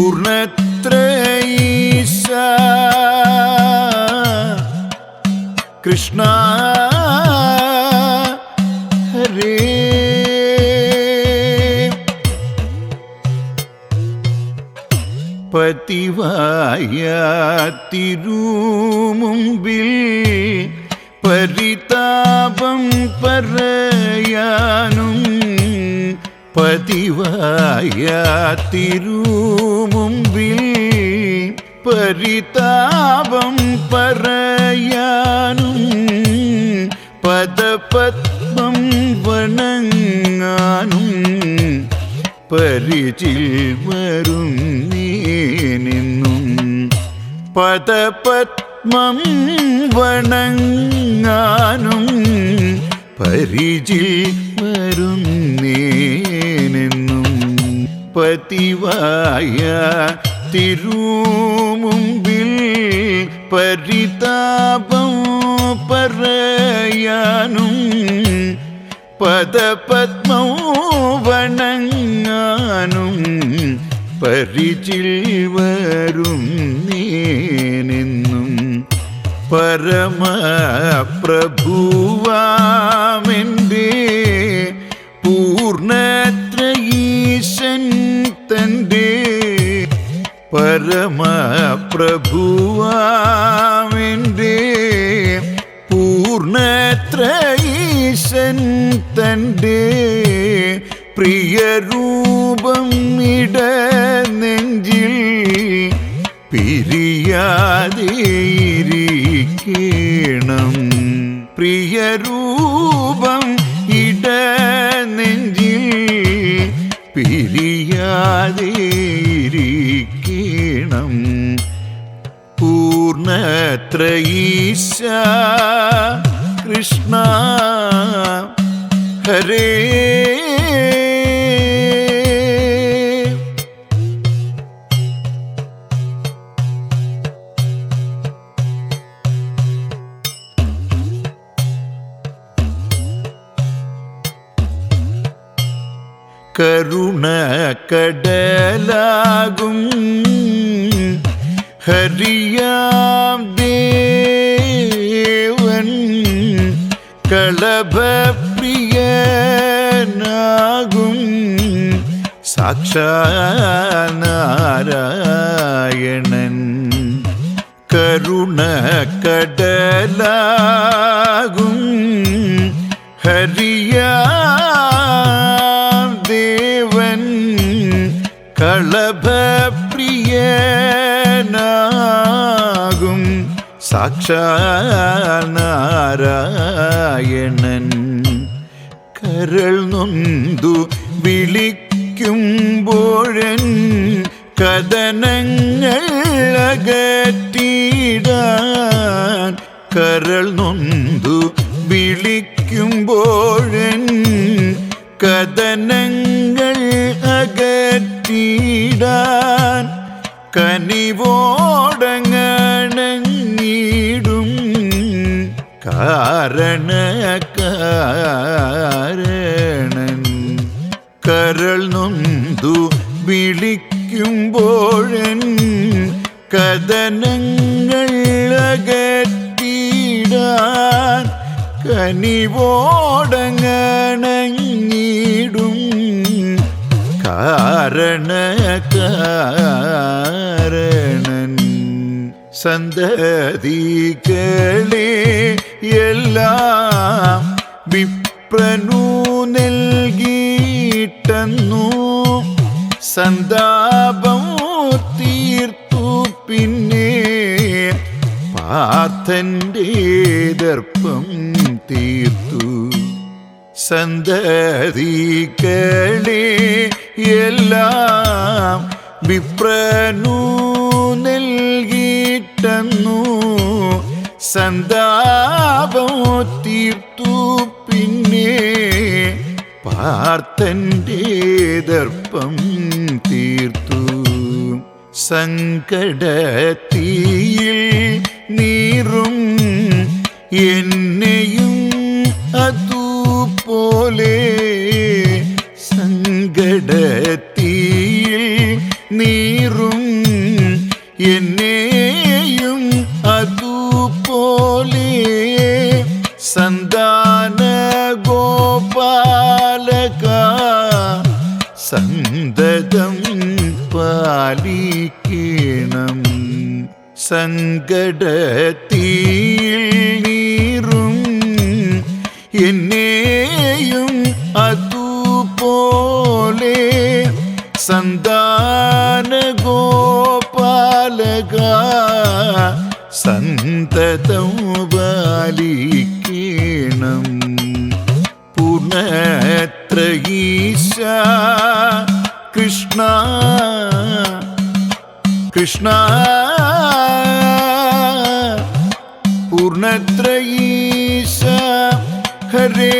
പൂർണത്രയീശ. കൃഷ്ണ ഹരേ. പതിവായ തിരുമുമ്പിൽ പരിതാപം പറയാനും പതിവായ പരിതാപം പറയാനും പദപത്മം വണങ്ങാനും പരിചിൽ വരും നീനിന്നും പദപത്മം വണങ്ങാനും പരിചിൽ വരും പതിവായ തിരുമുമ്പിൽ പരിതാപം പറയാനും പദപത്മോ വണങ്ങാനും പരിചിൽ വരും നീനെന്നും പരമപ്രഭുവാമെന്റെ പൂർണത്രയീശൻ തന്റെ പരമപ്രഭുവാവിന്റെ പൂർണത്രയീശൻ തന്റെ പ്രിയരൂപം ഇട നെഞ്ചിൽ പിരിയാതെ ഇരിക്കണം. പ്രിയരൂപം പൂർണത്രയീശ കൃഷ്ണ ഹരേ. കരുണ കടലാകും ഹരിയാം ദേവൻ കളഭപ്രിയനാകും സാക്ഷാനാരായണൻ കരുണ കടലാകും ഹരിയാം ദേവൻ കളഭപ്രിയനാകും സാക്ഷാനാരായണൻ കരൾ നൊന്തു വിളിക്കുമ്പോഴൻ കഥനങ്ങൾ അകറ്റിടാൻ കരൾ നൊന്തു വിളിക്കുമ്പോഴൻ കഥനങ്ങൾ അകറ്റിടാൻ കനിവോടങ്ങണങ്ങിടും കാരണക്കാരണൻ കരൾ നൊന്തു വിളിക്കുമ്പോഴൻ കഥനങ്ങൾ അകറ്റിടാൻ കനിവോടങ്ങണങ്ങിടും കാരണക്കാരണൻ സന്തതികളെ എല്ലാം വിപ്രനു നൽകിയിട്ടെന്നു. സന്താപം തീർത്തു പിന്നെ പാത്തന്റെ ദർപ്പം തീർത്തു. സന്തതികളെ എല്ലാം വിപ്രനു നൽകിയിട്ടെന്നു സന്താപം തീർത്തു പിന്നെ പാർത്തന്റെ ദർപ്പം തീർത്തു. സങ്കടത്തിയിൽ നീറും എന്നെയും അതുപോലെ. സങ്കടത്തിയിൽ നീറും സന്തതം പാലിക്കണം. സങ്കടത്തിൽ നീറും എന്നെയും അതുപോലെ സന്താന ഗോപാലക സന്തതം പാലിക്കണം. ബാലിക്കേണം പൂർണത്രയീശ കൃഷ്ണ കൃഷ്ണ. ഹരേ ഹരേ ഹരേ